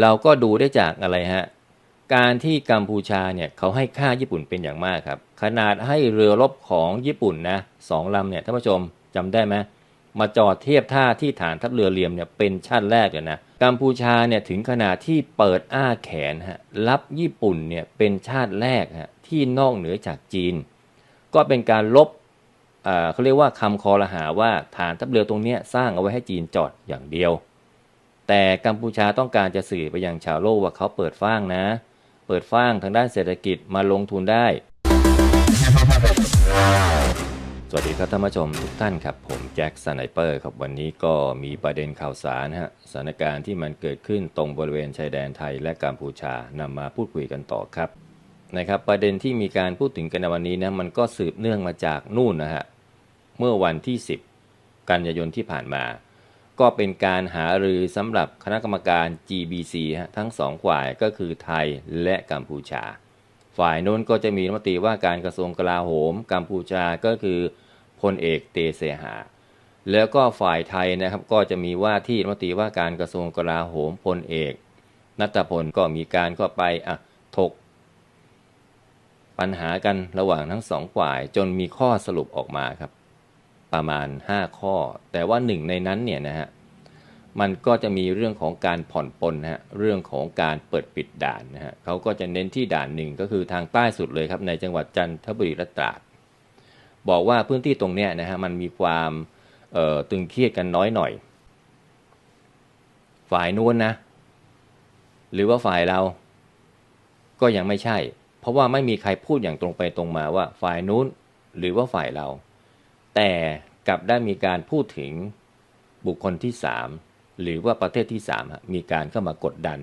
เราก็ดูได้จากอะไรฮะ การที่กัมพูชาเนี่ยเขาให้ค่าญี่ปุ่นเป็นอย่างมากครับ ขนาดให้เรือรบของญี่ปุ่นนะสองลำเนี่ยท่านผู้ชมจำได้ไหมมาจอดเทียบท่าที่ฐานทัพเรือเรียมเนี่ยเป็นชาติแรกเลยนะกัมพูชาเนี่ยถึงขนาดที่เปิดอ้าแขนฮะรับญี่ปุ่นเนี่ยเป็นชาติแรกฮะที่นอกเหนือจากจีน ก็เป็นการลบอ่าเขาเรียกว่าคำคอรหาว่าฐานทัพเรือตรงนี้สร้างเอาไว้ให้จีนจอดอย่างเดียว แต่กัมพูชาต้องการจะสื่อไปยังชาวโลกว่าเขาเปิดฟ้างนะ เปิดฟ้างทางด้านเศรษฐกิจมาลงทุนได้ สวัสดีครับท่านผู้ชมทุกท่านครับ ผมแจ็คสไนเปอร์ครับวันนี้ก็มีประเด็นข่าวสารฮะสถานการณ์ที่มันเกิดขึ้นตรงบริเวณชายแดนไทยและกัมพูชานำมาพูดคุยกันต่อครับนะครับประเด็นที่มีการพูดถึงกันในวันนี้นะมันก็สืบเนื่องมาจากนู่นนะฮะเมื่อวันที่ 10 กันยายนที่ผ่านมา ก็เป็นการหารือสำหรับคณะกรรมการ GBC ทั้งสองฝ่ายก็คือไทยและกัมพูชา ฝ่ายโน้นก็จะมีรัฐมนตรีว่าการกระทรวงกลาโหม กัมพูชาก็คือพลเอกเตเสหา แล้วก็ฝ่ายไทยนะครับก็จะมีว่าที่รัฐมนตรีว่าการกระทรวงกลาโหมพลเอกนัตพลก็มีการก็ไปอะถก ปัญหากันระหว่างทั้งสองฝ่ายจนมีข้อสรุปออกมาครับ ประมาณ 5 ข้อ แต่ว่าหนึ่งในนั้นเนี่ยนะฮะมันก็จะมีเรื่องของการผ่อนปลนนะฮะเรื่องของการเปิดปิดด่านนะฮะเขาก็จะเน้นที่ด่านหนึ่งก็คือทางใต้สุดเลยครับในจังหวัดจันทบุรีและตราด บอกว่าพื้นที่ตรงเนี้ยนะฮะมันมีความตึงเครียดกันน้อยหน่อย ฝ่ายนู้นนะ หรือว่าฝ่ายเรา ก็ยังไม่ใช่ เพราะว่าไม่มีใครพูดอย่างตรงไปตรงมาว่าฝ่ายนู้นหรือว่าฝ่ายเรา แต่กลับได้มีการพูดถึงบุคคลที่สามหรือว่าประเทศที่สามมีการเข้ามากดดัน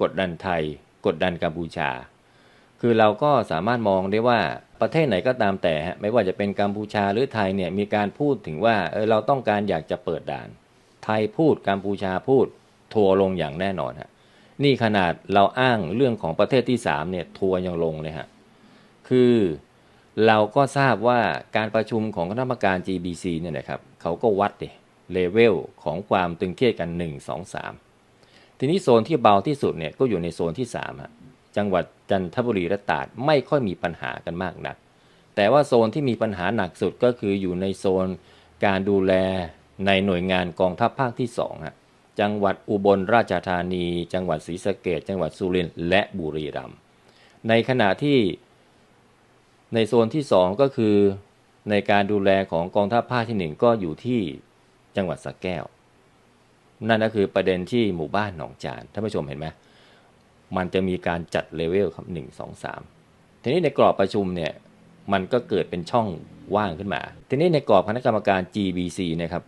กดดันไทย กดดันกัมพูชา คือเราก็สามารถมองได้ว่าประเทศไหนก็ตามแต่ไม่ว่าจะเป็นกัมพูชาหรือไทยเนี่ยมีการพูดถึงว่าเออเราต้องการอยากจะเปิดด่าน ไทยพูดกัมพูชาพูดทัวลงอย่างแน่นอนฮะนี่ขนาดเราอ้างเรื่องของประเทศที่สามเนี่ยทัวยังลงเลยฮะคือ เราก็ทราบว่าการประชุมของคณะกรรมการ GBC เนี่ยนะครับเขาก็วัดดิเลเวลของความตึงเครียดกัน 1 2 3 ทีนี้โซนที่เบาที่สุดเนี่ยก็อยู่ในโซนที่3ฮะจังหวัดจันทบุรีและตราดไม่ค่อยมีปัญหากันมากนัก แต่ว่าโซนที่มีปัญหาหนักสุดก็คืออยู่ในโซนการดูแลในหน่วยงานกองทัพภาคที่2ฮะจังหวัดอุบลราชธานี จังหวัดศรีสะเกษจังหวัดสุรินทร์และบุรีรัมย์ในขณะที่ ในโซนที่ 2 ก็คือ ในการดูแลของกองทัพภาคที่ 1 ก็อยู่ที่จังหวัดสระแก้ว นั่นก็คือประเด็นที่หมู่บ้านหนองจานท่านผู้ชมเห็นไหมมันจะมีการจัดเลเวลครับหนึ่งสองสามทีนี้ในกรอบประชุมเนี่ยมันก็เกิดเป็นช่องว่างขึ้นมา ทีนี้ในกรอบคณะกรรมการ GBC นะครับ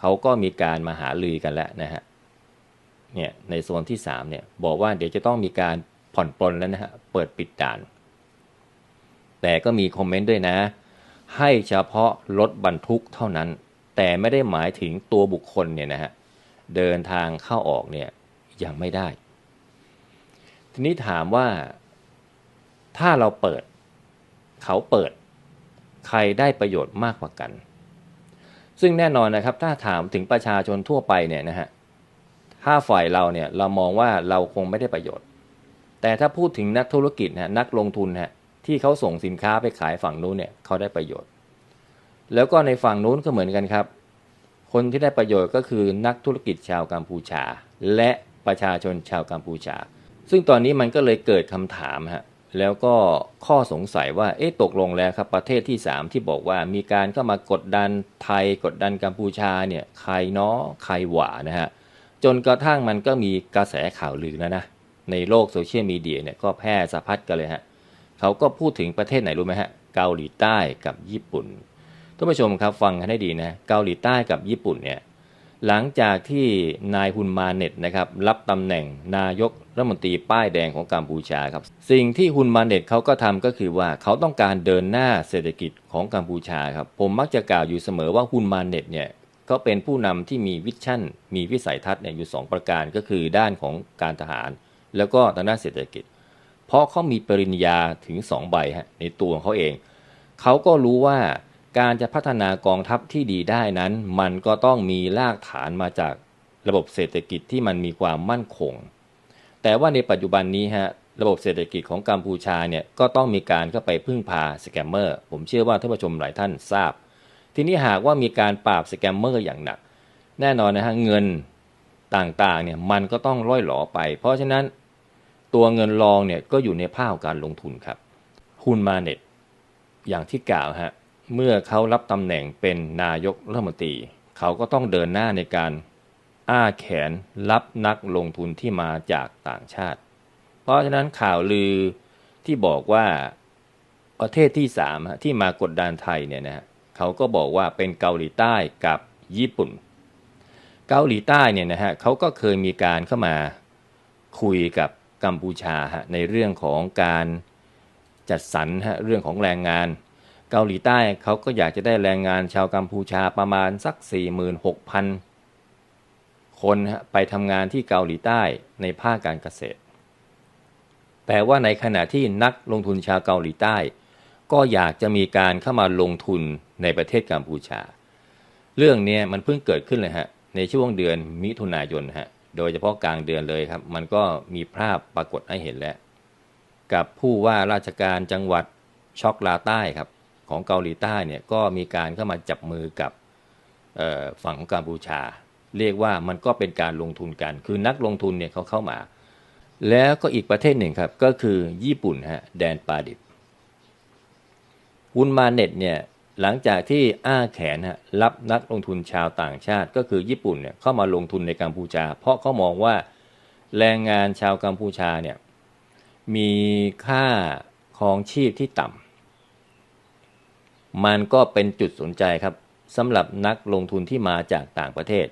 เขาก็มีการมาหาลือกันแล้วนะฮะเนี่ยในโซนที่3เนี่ยบอกว่าเดี๋ยวจะต้องมีการผ่อนปลนแล้วนะฮะเปิดปิดด่าน แต่ก็มีคอมเมนต์ด้วยนะ ให้เฉพาะรถบรรทุกเท่านั้น แต่ไม่ได้หมายถึงตัวบุคคลเนี่ยนะฮะเดินทางเข้าออกเนี่ยยังไม่ได้ ทีนี้ถามว่าถ้าเราเปิด เขาเปิด ใครได้ประโยชน์มากกว่ากัน ซึ่งแน่นอนนะครับถ้าถามถึงประชาชนทั่วไปเนี่ยนะฮะถ้าฝ่ายเราเนี่ยเรามองว่าเราคงไม่ได้ประโยชน์ แต่ถ้าพูดถึงนักธุรกิจนะนักลงทุนฮะ ที่เขาส่งสินค้าไปขายฝั่งนู้นเนี่ยเขาได้ประโยชน์ แล้วก็ในฝั่งนู้นก็เหมือนกันครับ คนที่ได้ประโยชน์ก็คือนักธุรกิจชาวกัมพูชา และประชาชนชาวกัมพูชา ซึ่งตอนนี้มันก็เลยเกิดคำถามฮะแล้วก็ข้อสงสัยว่าเอ๊ะตกลงแล้วครับประเทศที่ 3 ที่บอกว่ามีการเข้ามากดดันไทยกดดันกัมพูชาเนี่ยใครเนาะใครหวานะฮะจนกระทั่งมันก็มีกระแสข่าวลือนะนะในโลกโซเชียลมีเดียเนี่ยก็แพร่สะพัดกันเลยฮะ เขาก็พูดถึงประเทศไหนรู้ไหมฮะเกาหลีใต้กับญี่ปุ่นท่านผู้ชมครับฟังกันให้ดีนะเกาหลีใต้กับญี่ปุ่นเนี่ยหลังจากที่นายฮุนมาเน็ตนะครับรับตำแหน่งนายกรัฐมนตรีป้ายแดงของกัมพูชาครับสิ่งที่ฮุนมาเน็ตเขาก็ทำก็คือว่าเขาต้องการเดินหน้าเศรษฐกิจของกัมพูชาครับผมมักจะกล่าวอยู่เสมอว่าฮุนมาเน็ตเนี่ยก็เป็นผู้นำที่มีวิชั่น มีวิสัยทัศน์เนี่ยอยู่ 2 ประการก็คือด้านของการทหาร แล้วก็ทางด้านเศรษฐกิจ เพราะเขามีปริญญาถึง2ใบฮะในตัวของเขาเอง เขาก็รู้ว่าการจะพัฒนากองทัพที่ดีได้นั้น มันก็ต้องมีรากฐานมาจากระบบเศรษฐกิจที่มันมีความมั่นคง แต่ว่าในปัจจุบันนี้ฮะระบบเศรษฐกิจของกัมพูชาเนี่ยก็ต้องมีการเข้าไปพึ่งพาสแกมเมอร์ ผมเชื่อว่าท่านผู้ชมหลายท่านทราบ ทีนี้หากว่ามีการปราบสแกมเมอร์อย่างหนัก แน่นอนนะฮะเงินต่างๆเนี่ยมันก็ต้องร่อยหลอไป เพราะฉะนั้น ตัวเงินรองเนี่ยก็อยู่ในภาคการลงทุนครับหุ้นมาเน็ตอย่างที่กล่าวฮะเมื่อเขารับตำแหน่งเป็นนายกรัฐมนตรี เขาก็ต้องเดินหน้าในการอ้าแขนรับนักลงทุนที่มาจากต่างชาติ เพราะฉะนั้นข่าวลือที่บอกว่าประเทศที่สามที่มากดดันไทยเนี่ยนะฮะเขาก็บอกว่าเป็นเกาหลีใต้กับญี่ปุ่น เกาหลีใต้เนี่ยนะฮะเขาก็เคยมีการเข้ามาคุยกับ กัมพูชาฮะในเรื่องของการจัดสรรฮะเรื่องของแรงงาน เกาหลีใต้เขาก็อยากจะได้แรงงานชาวกัมพูชาประมาณสัก 46,000 คนฮะไปทำงานที่เกาหลีใต้ในภาคการเกษตร แต่ว่าในขณะที่นักลงทุนชาวเกาหลีใต้ ก็อยากจะมีการเข้ามาลงทุนในประเทศกัมพูชา เรื่องนี้มันเพิ่งเกิดขึ้นเลยฮะในช่วงเดือนมิถุนายนฮะ โดยเฉพาะกลางเดือนเลยครับ มันก็มีภาพปรากฏให้เห็นแล้ว กับผู้ว่าราชการจังหวัดช็อกลาใต้ครับของเกาหลีใต้เนี่ยก็มีการเข้ามาจับมือกับฝั่งของกัมพูชา เรียกว่ามันก็เป็นการลงทุนกัน คือนักลงทุนเนี่ยเขาเข้ามา แล้วก็อีกประเทศหนึ่งครับ ก็คือญี่ปุ่นฮะแดนปาดิบวุนมาเน็ตเนี่ย หลังจากที่อ้าแขนฮะรับนักลงทุนชาวต่างชาติ ก็คือญี่ปุ่นเนี่ยเข้ามาลงทุนในกัมพูชา เพราะเขามองว่าแรงงานชาวกัมพูชาเนี่ยมีค่าครองชีพที่ต่ำมันก็เป็นจุดสนใจครับสำหรับนักลงทุนที่มาจากต่างประเทศ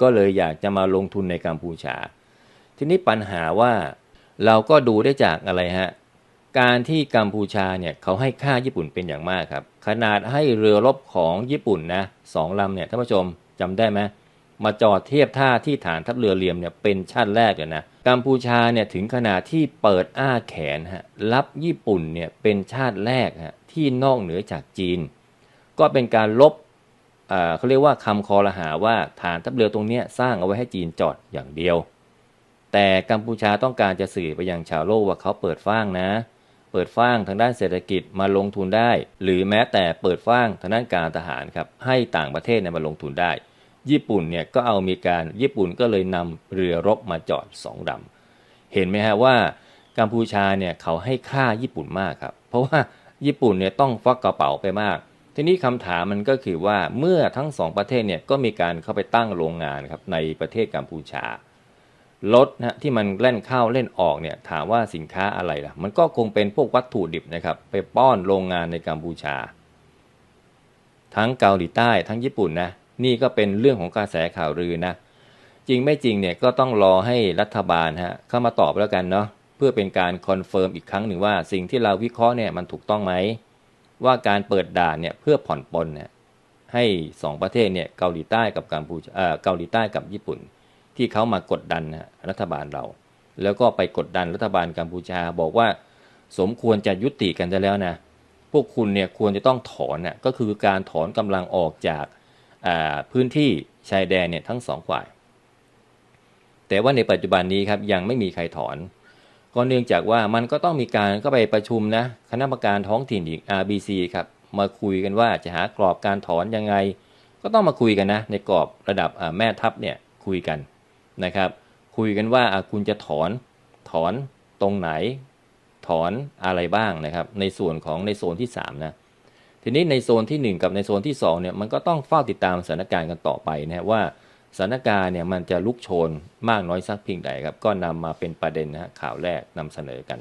ก็เลยอยากจะมาลงทุนในกัมพูชา ทีนี้ปัญหาว่าเราก็ดูได้จากอะไรฮะ การที่กัมพูชาเนี่ยเขาให้ค่าญี่ปุ่นเป็นอย่างมากครับ ขนาดให้เรือรบของญี่ปุ่นนะสองลำเนี่ยท่านผู้ชมจำได้ไหมมาจอดเทียบท่าที่ฐานทัพเรือเรียมเนี่ยเป็นชาติแรกเลยนะกัมพูชาเนี่ยถึงขนาดที่เปิดอ้าแขนฮะรับญี่ปุ่นเนี่ยเป็นชาติแรกฮะที่นอกเหนือจากจีน ก็เป็นการลบเขาเรียกว่าคำคอรหาว่าฐานทัพเรือตรงนี้สร้างเอาไว้ให้จีนจอดอย่างเดียว แต่กัมพูชาต้องการจะสื่อไปยังชาวโลกว่าเขาเปิดฟ้างนะ เปิดฟ้างทางด้านเศรษฐกิจมาลงทุนได้ หรือแม้แต่เปิดฟ้างทางด้านการทหารครับให้ต่างประเทศเนี่ยมาลงทุนได้ ญี่ปุ่นเนี่ยก็เอามีการญี่ปุ่นก็เลยนำเรือรบมาจอดสองลำเห็นไหมฮะว่ากัมพูชาเนี่ยเขาให้ค่าญี่ปุ่นมากครับ เพราะว่าญี่ปุ่นเนี่ยต้องฟักกระเป๋าไปมาก ทีนี้คำถามมันก็คือว่าเมื่อทั้งสองประเทศเนี่ยก็มีการเข้าไปตั้งโรงงานครับในประเทศกัมพูชา รถนะที่มันเล่นเข้าเล่นออกเนี่ยถามว่าสินค้าอะไรล่ะ มันก็คงเป็นพวกวัตถุดิบนะครับ ไปป้อนโรงงานในกัมพูชา ทั้งเกาหลีใต้ทั้งญี่ปุ่นนะนี่ก็เป็นเรื่องของกระแสข่าวลือนะจริงไม่จริงเนี่ยก็ต้องรอให้รัฐบาลฮะเข้ามาตอบแล้วกันเนาะเพื่อเป็นการคอนเฟิร์มอีกครั้งหนึ่งว่าสิ่งที่เราวิเคราะห์เนี่ยมันถูกต้องไหมว่าการเปิดด่านเนี่ยเพื่อผ่อนปลนเนี่ยให้สองประเทศเนี่ยเกาหลีใต้กับกัมพูชาเกาหลีใต้กับญี่ปุ่น ที่เขามากดดันรัฐบาลเรา แล้วก็ไปกดดันรัฐบาลกัมพูชา บอกว่าสมควรจะยุติกันได้แล้วนะพวกคุณเนี่ยควรจะต้องถอนน่ะก็คือการถอนกำลังออกจากพื้นที่ชายแดนเนี่ยทั้งสองฝ่าย แต่ว่าในปัจจุบันนี้ครับยังไม่มีใครถอน ก็เนื่องจากว่ามันก็ต้องมีการก็ไปประชุมนะคณะกรรมการท้องถิ่นอีก RBC ครับมาคุยกันว่าจะหากรอบการถอนยังไง ก็ต้องมาคุยกันนะในกรอบระดับแม่ทัพเนี่ยคุยกัน นะครับ คุยกันว่าคุณจะถอนถอนตรงไหน ถอนอะไรบ้างนะครับ ในส่วนของในโซนที่ 3 นะทีนี้ในโซนที่ 1 กับในโซนที่2เนี่ยมันก็ต้องเฝ้าติดตามสถานการณ์กันต่อไปนะว่าสถานการณ์เนี่ยมันจะลุกโชนมากน้อยสักเพียงใดครับ ก็นำมาเป็นประเด็นนะข่าวแรกนำเสนอกัน